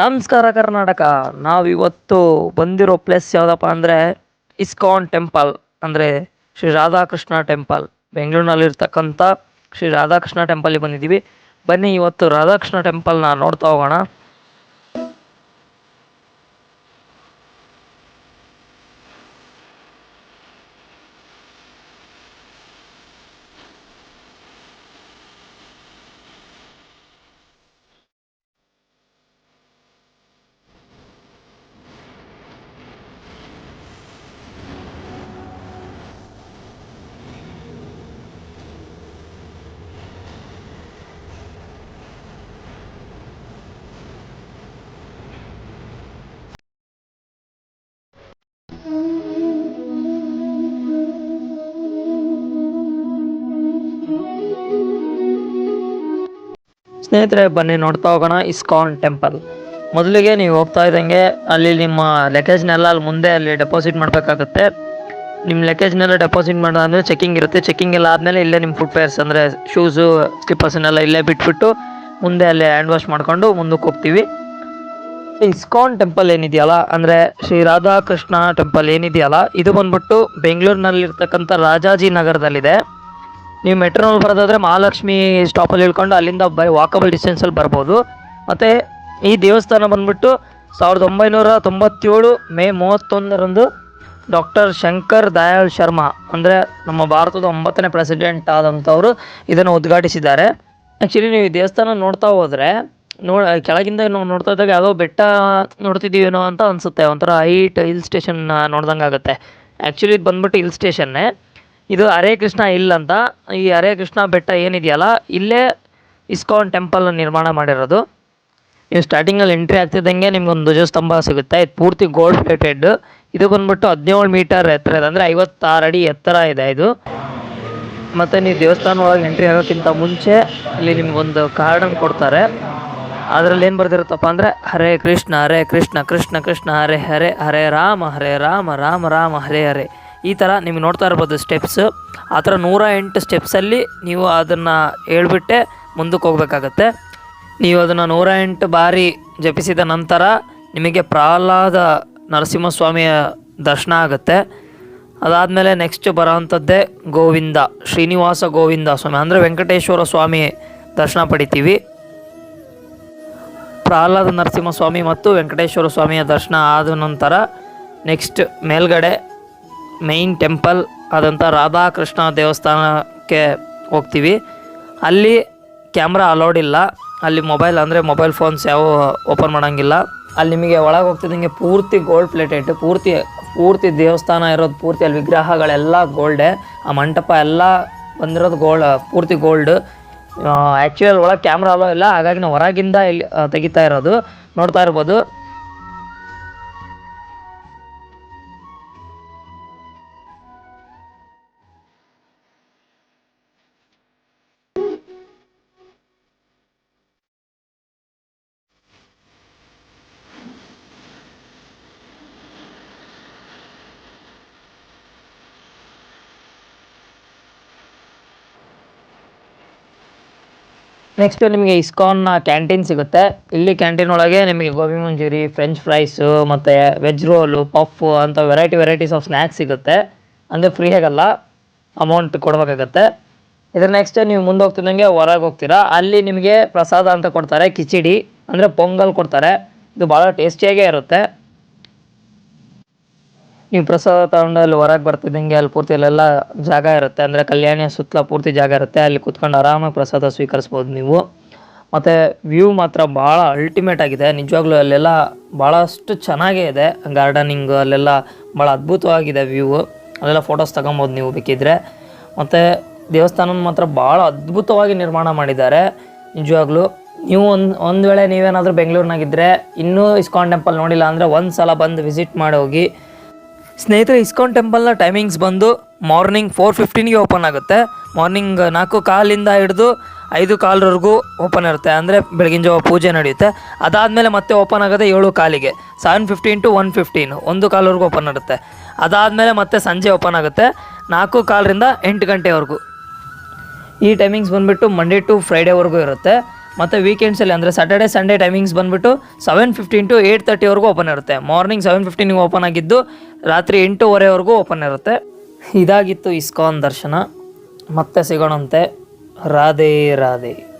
ನಮಸ್ಕಾರ ಕರ್ನಾಟಕ. ನಾವು ಇವತ್ತು ಬಂದಿರೋ ಪ್ಲೇಸ್ ಯಾವುದಪ್ಪ ಅಂದರೆ ಇಸ್ಕಾನ್ ಟೆಂಪಲ್, ಅಂದರೆ ಶ್ರೀ ರಾಧಾಕೃಷ್ಣ ಟೆಂಪಲ್. ಬೆಂಗಳೂರಿನಲ್ಲಿರ್ತಕ್ಕಂಥ ಶ್ರೀ ರಾಧಾಕೃಷ್ಣ ಟೆಂಪಲಿಗೆ ಬಂದಿದ್ದೀವಿ. ಬನ್ನಿ, ಇವತ್ತು ರಾಧಾಕೃಷ್ಣ ಟೆಂಪಲ್ನ ನೋಡ್ತಾ ಹೋಗೋಣ. ಸ್ನೇಹಿತರೆ, ಬನ್ನಿ ನೋಡ್ತಾ ಹೋಗೋಣ ಇಸ್ಕಾನ್ ಟೆಂಪಲ್. ಮೊದಲಿಗೆ ನೀವು ಹೋಗ್ತಾ ಇದ್ದಂಗೆ ಅಲ್ಲಿ ನಿಮ್ಮ ಲಗೇಜ್ನೆಲ್ಲ ಅಲ್ಲಿ ಮುಂದೆ ಅಲ್ಲಿ ಡೆಪಾಸಿಟ್ ಮಾಡಬೇಕಾಗುತ್ತೆ. ನಿಮ್ಮ ಲಗೇಜ್ನೆಲ್ಲ ಡೆಪಾಸಿಟ್ ಮಾಡಾದ್ಮೇಲೆ ಚೆಕಿಂಗ್ ಇರುತ್ತೆ. ಚೆಕ್ಕಿಂಗ್ ಎಲ್ಲ ಆದಮೇಲೆ ಇಲ್ಲೇ ನಿಮ್ಮ ಫುಡ್ ವೇರ್ಸ್ ಅಂದರೆ ಶೂಸು ಸ್ಲಿಪ್ಪರ್ಸನ್ನೆಲ್ಲ ಇಲ್ಲೇ ಬಿಟ್ಬಿಟ್ಟು ಮುಂದೆ ಅಲ್ಲಿ ಹ್ಯಾಂಡ್ ವಾಶ್ ಮಾಡಿಕೊಂಡು ಮುಂದಕ್ಕೆ ಹೋಗ್ತೀವಿ. ಇಸ್ಕಾನ್ ಟೆಂಪಲ್ ಏನಿದೆಯಲ್ಲ, ಅಂದರೆ ಶ್ರೀ ರಾಧಾಕೃಷ್ಣ ಟೆಂಪಲ್ ಏನಿದೆಯಲ್ಲ, ಇದು ಬಂದ್ಬಿಟ್ಟು ಬೆಂಗಳೂರಿನಲ್ಲಿರ್ತಕ್ಕಂಥ ರಾಜಾಜಿ ನಗರದಲ್ಲಿದೆ. ನೀವು ಮೆಟ್ರೋನಲ್ಲಿ ಬರೋದಾದರೆ ಮಹಾಲಕ್ಷ್ಮಿ ಸ್ಟಾಪಲ್ಲಿ ಇಳ್ಕೊಂಡು ಅಲ್ಲಿಂದ ಬೈ ವಾಕಬಲ್ ಡಿಸ್ಟೆನ್ಸಲ್ಲಿ ಬರ್ಬೋದು. ಮತ್ತು ಈ ದೇವಸ್ಥಾನ ಬಂದ್ಬಿಟ್ಟು ಸಾವಿರದ ಒಂಬೈನೂರ ತೊಂಬತ್ತೇಳು ಮೇ ಮೂವತ್ತೊಂದರಂದು ಡಾಕ್ಟರ್ ಶಂಕರ್ ದಯಾಳ್ ಶರ್ಮಾ, ಅಂದರೆ ನಮ್ಮ ಭಾರತದ ಒಂಬತ್ತನೇ ಪ್ರೆಸಿಡೆಂಟ್ ಆದಂಥವರು ಇದನ್ನು ಉದ್ಘಾಟಿಸಿದ್ದಾರೆ. ಆ್ಯಕ್ಚುಲಿ ನೀವು ಈ ದೇವಸ್ಥಾನ ನೋಡ್ತಾ ಹೋದರೆ ನೋ ಕೆಳಗಿಂದ ನಾವು ನೋಡ್ತಾ ಇದ್ದಾಗ ಯಾವುದೋ ಬೆಟ್ಟ ನೋಡ್ತಿದ್ದೀವೇನೋ ಅಂತ ಅನಿಸುತ್ತೆ. ಒಂಥರ ಹೈಟ್ ಹಿಲ್ ಸ್ಟೇಷನ್ ನೋಡ್ದಂಗೆ ಆಗುತ್ತೆ ಆ್ಯಕ್ಚುಲಿ ಇದು ಬಂದ್ಬಿಟ್ಟು ಹಿಲ್ ಸ್ಟೇಷನ್ನೇ ಇದು ಹರೇ ಕೃಷ್ಣ ಹಿಲ್ ಅಂತ. ಈ ಹರೇ ಕೃಷ್ಣ ಬೆಟ್ಟ ಏನಿದೆಯಲ್ಲ, ಇಲ್ಲೇ ಇಸ್ಕಾನ್ ಟೆಂಪಲ್ ನಿರ್ಮಾಣ ಮಾಡಿರೋದು. ನೀವು ಸ್ಟಾರ್ಟಿಂಗಲ್ಲಿ ಎಂಟ್ರಿ ಆಗ್ತಿದ್ದಂಗೆ ನಿಮ್ಗೊಂದು ಧ್ವಜಸ್ತಂಭ ಸಿಗುತ್ತೆ. ಇದು ಪೂರ್ತಿ ಗೋಲ್ಡ್ ಪ್ಲೇಟೆಡ್ ಇದು ಬಂದ್ಬಿಟ್ಟು ಹದಿನೇಳು ಮೀಟರ್ ಎತ್ತರ ಇದೆ. ಅಂದರೆ ಐವತ್ತಾರು ಅಡಿ ಎತ್ತರ ಇದೆ ಇದು. ಮತ್ತು ನೀವು ದೇವಸ್ಥಾನ ಒಳಗೆ ಎಂಟ್ರಿ ಆಗೋಕ್ಕಿಂತ ಮುಂಚೆ ಇಲ್ಲಿ ನಿಮ್ಗೊಂದು ಕಾರ್ಡನ್ನು ಕೊಡ್ತಾರೆ. ಅದರಲ್ಲಿ ಏನು ಬರ್ದಿರುತ್ತಪ್ಪ ಅಂದರೆ, ಹರೇ ಕೃಷ್ಣ ಹರೇ ಕೃಷ್ಣ ಕೃಷ್ಣ ಕೃಷ್ಣ, ಹರೇ ಹರೇ ಹರೇ, ರಾಮ ಹರೇ, ರಾಮ ರಾಮ ರಾಮ, ಹರೇ ಹರೇ. ಈ ಥರ ನೀವು ನೋಡ್ತಾ ಇರ್ಬೋದು ಸ್ಟೆಪ್ಸ್ ಆ ಥರ ನೂರ ಎಂಟು ಸ್ಟೆಪ್ಸಲ್ಲಿ ನೀವು ಅದನ್ನು ಹೇಳ್ಬಿಟ್ಟೆ ಮುಂದಕ್ಕೆ ಹೋಗಬೇಕಾಗತ್ತೆ. ನೀವು ಅದನ್ನು ನೂರ ಎಂಟು ಬಾರಿ ಜಪಿಸಿದ ನಂತರ ನಿಮಗೆ ಪ್ರಹ್ಲಾದ ನರಸಿಂಹಸ್ವಾಮಿಯ ದರ್ಶನ ಆಗುತ್ತೆ. ಅದಾದಮೇಲೆ ನೆಕ್ಸ್ಟ್ ಬರೋವಂಥದ್ದೇ ಗೋವಿಂದ, ಶ್ರೀನಿವಾಸ ಗೋವಿಂದ ಸ್ವಾಮಿ, ಅಂದರೆ ವೆಂಕಟೇಶ್ವರ ಸ್ವಾಮಿ ದರ್ಶನ ಪಡಿತೀವಿ. ಪ್ರಹ್ಲಾದ ನರಸಿಂಹಸ್ವಾಮಿ ಮತ್ತು ವೆಂಕಟೇಶ್ವರ ಸ್ವಾಮಿಯ ದರ್ಶನ ಆದ ನಂತರ ನೆಕ್ಸ್ಟ್ ಮೇಲ್ಗಡೆ ಮೈನ್ ಟೆಂಪಲ್ ಆದಂಥ ರಾಧಾಕೃಷ್ಣ ದೇವಸ್ಥಾನಕ್ಕೆ ಹೋಗ್ತೀವಿ. ಅಲ್ಲಿ ಕ್ಯಾಮ್ರಾ ಅಲೌಡ್ ಇಲ್ಲ. ಅಲ್ಲಿ ಮೊಬೈಲ್ ಅಂದರೆ ಮೊಬೈಲ್ ಫೋನ್ಸ್ ಯಾವ ಓಪನ್ ಮಾಡೋಂಗಿಲ್ಲ. ಅಲ್ಲಿ ನಿಮಗೆ ಒಳಗೆ ಹೋಗ್ತಿದ್ದಂಗೆ ಪೂರ್ತಿ ಗೋಲ್ಡ್ ಪ್ಲೇಟೆಡ್ ಪೂರ್ತಿ ಪೂರ್ತಿ ದೇವಸ್ಥಾನ ಇರೋದು, ಪೂರ್ತಿ ಅಲ್ಲಿ ವಿಗ್ರಹಗಳೆಲ್ಲ ಗೋಲ್ಡೆ ಆ ಮಂಟಪ ಎಲ್ಲ ಬಂದಿರೋದು ಗೋಲ್ಡ್ ಪೂರ್ತಿ ಗೋಲ್ಡ್ ಆ್ಯಕ್ಚುಯಲ್ ಒಳಗೆ ಕ್ಯಾಮ್ರಾ ಅಲೋ ಇಲ್ಲ. ಹಾಗಾಗಿ ನಾವು ಹೊರಗಿಂದ ಇಲ್ಲಿ ತೆಗಿತಾ ಇರೋದು. ನೋಡ್ತಾ ಇರ್ಬೋದು. ನೆಕ್ಸ್ಟ್ ನಿಮಗೆ ಇಸ್ಕಾನ್ನ ಕ್ಯಾಂಟೀನ್ ಸಿಗುತ್ತೆ. ಇಲ್ಲಿ ಕ್ಯಾಂಟೀನ್ ಒಳಗೆ ನಿಮಗೆ ಗೋಬಿ ಮಂಚೂರಿ ಫ್ರೆಂಚ್ ಫ್ರೈಸು ಮತ್ತು ವೆಜ್ ರೋಲು ಪಫು ಅಂತ ವೆರೈಟಿ ವೆರೈಟೀಸ್ ಆಫ್ ಸ್ನ್ಯಾಕ್ಸ್ ಸಿಗುತ್ತೆ. ಅಂದರೆ ಫ್ರೀ ಆಗಲ್ಲ. ಅಮೌಂಟ್ ಕೊಡಬೇಕಾಗತ್ತೆ. ಇದ್ರ ನೆಕ್ಸ್ಟ್ ನೀವು ಮುಂದೆ ಹೋಗ್ತಿದ್ದಂಗೆ ಹೊರಗೆ ಹೋಗ್ತೀರಾ. ಅಲ್ಲಿ ನಿಮಗೆ ಪ್ರಸಾದ ಅಂತ ಕೊಡ್ತಾರೆ, ಕಿಚಡಿ. ಅಂದರೆ ಪೊಂಗಲ್ ಕೊಡ್ತಾರೆ. ಇದು ಭಾಳ ಟೇಸ್ಟಿಯಾಗೇ ಇರುತ್ತೆ. ನೀವು ಪ್ರಸಾದ ತಗೊಂಡು ಅಲ್ಲಿ ಹೊರಗೆ ಬರ್ತಿದ್ದಂಗೆ ಅಲ್ಲಿ ಪೂರ್ತಿ ಅಲ್ಲೆಲ್ಲ ಜಾಗ ಇರುತ್ತೆ. ಅಂದರೆ ಕಲ್ಯಾಣಿಯ ಸುತ್ತಲ ಪೂರ್ತಿ ಜಾಗ ಇರುತ್ತೆ. ಅಲ್ಲಿ ಕುತ್ಕೊಂಡು ಆರಾಮಾಗಿ ಪ್ರಸಾದ ಸ್ವೀಕರಿಸ್ಬೋದು ನೀವು. ಮತ್ತು ವ್ಯೂ ಮಾತ್ರ ಭಾಳ ಅಲ್ಟಿಮೇಟ್ ಆಗಿದೆ. ನಿಜವಾಗ್ಲೂ ಅಲ್ಲೆಲ್ಲ ಭಾಳಷ್ಟು ಚೆನ್ನಾಗೇ ಇದೆ. ಗಾರ್ಡನಿಂಗ್ ಅಲ್ಲೆಲ್ಲ ಭಾಳ ಅದ್ಭುತವಾಗಿದೆ ವ್ಯೂ ಅಲ್ಲೆಲ್ಲ ಫೋಟೋಸ್ ತಗೊಬೋದು ನೀವು ಬೇಕಿದ್ರೆ. ಮತ್ತು ದೇವಸ್ಥಾನ ಮಾತ್ರ ಭಾಳ ಅದ್ಭುತವಾಗಿ ನಿರ್ಮಾಣ ಮಾಡಿದ್ದಾರೆ. ನಿಜವಾಗ್ಲೂ ನೀವು ಒಂದು ಒಂದು ವೇಳೆ ನೀವೇನಾದರೂ ಬೆಂಗಳೂರಿನಾಗಿದ್ದರೆ ಇನ್ನೂ ಇಸ್ಕಾನ್ ಟೆಂಪಲ್ ನೋಡಿಲ್ಲ ಅಂದರೆ ಒಂದು ಸಲ ಬಂದು ವಿಸಿಟ್ ಮಾಡಿ ಹೋಗಿ ಸ್ನೇಹಿತರೆ, ಇಸ್ಕಾನ್ ಟೆಂಪಲ್ನ ಟೈಮಿಂಗ್ಸ್ ಬಂದು ಮಾರ್ನಿಂಗ್ ಫೋರ್ ಫಿಫ್ಟೀನ್ಗೆ ಓಪನ್ ಆಗುತ್ತೆ. ಮಾರ್ನಿಂಗ್ ನಾಲ್ಕು ಕಾಲಿಂದ ಹಿಡಿದು ಐದು ಕಾಲ್ವರೆಗೂ ಓಪನ್ ಇರುತ್ತೆ. ಅಂದರೆ ಬೆಳಗಿನ ಜಾವ ಪೂಜೆ ನಡೆಯುತ್ತೆ. ಅದಾದಮೇಲೆ ಮತ್ತೆ ಓಪನ್ ಆಗುತ್ತೆ ಏಳು ಕಾಲಿಗೆ seven fifteen to one fifteen ಒಂದು ಕಾಲ್ವರೆಗೂ ಓಪನ್ ಇರುತ್ತೆ. ಅದಾದಮೇಲೆ ಮತ್ತೆ ಸಂಜೆ ಓಪನ್ ಆಗುತ್ತೆ. ನಾಲ್ಕು ಕಾಲರಿಂದ ಎಂಟು ಗಂಟೆವರೆಗೂ. ಈ ಟೈಮಿಂಗ್ಸ್ ಬಂದುಬಿಟ್ಟು ಮಂಡೇ ಟು ಫ್ರೈಡೇವರೆಗೂ ಇರುತ್ತೆ. ಮತ್ತು ವೀಕೆಂಡ್ಸಲ್ಲಿ ಅಂದರೆ ಸಾಟರ್ಡೆ ಸಂಡೇ ಟೈಮಿಂಗ್ಸ್ ಬಂದುಬಿಟ್ಟು ಸೆವೆನ್ ಫಿಫ್ಟೀನ್ ಟು ಏಯ್ಟ್ ತರ್ಟಿವರೆಗೂ ಓಪನ್ ಇರುತ್ತೆ. ಮಾರ್ನಿಂಗ್ ಸೆವೆನ್ ಫಿಫ್ಟೀನಿಗೆ ಓಪನ್ ಆಗಿದ್ದು ರಾತ್ರಿ ಎಂಟೂವರೆವರೆಗೂ ಓಪನ್ ಇರುತ್ತೆ. ಇದಾಗಿತ್ತು ಇಸ್ಕಾನ್ ದರ್ಶನ. ಮತ್ತೆ ಸಿಗೋಣಂತೆ. ರಾಧೆ ರಾಧೆ.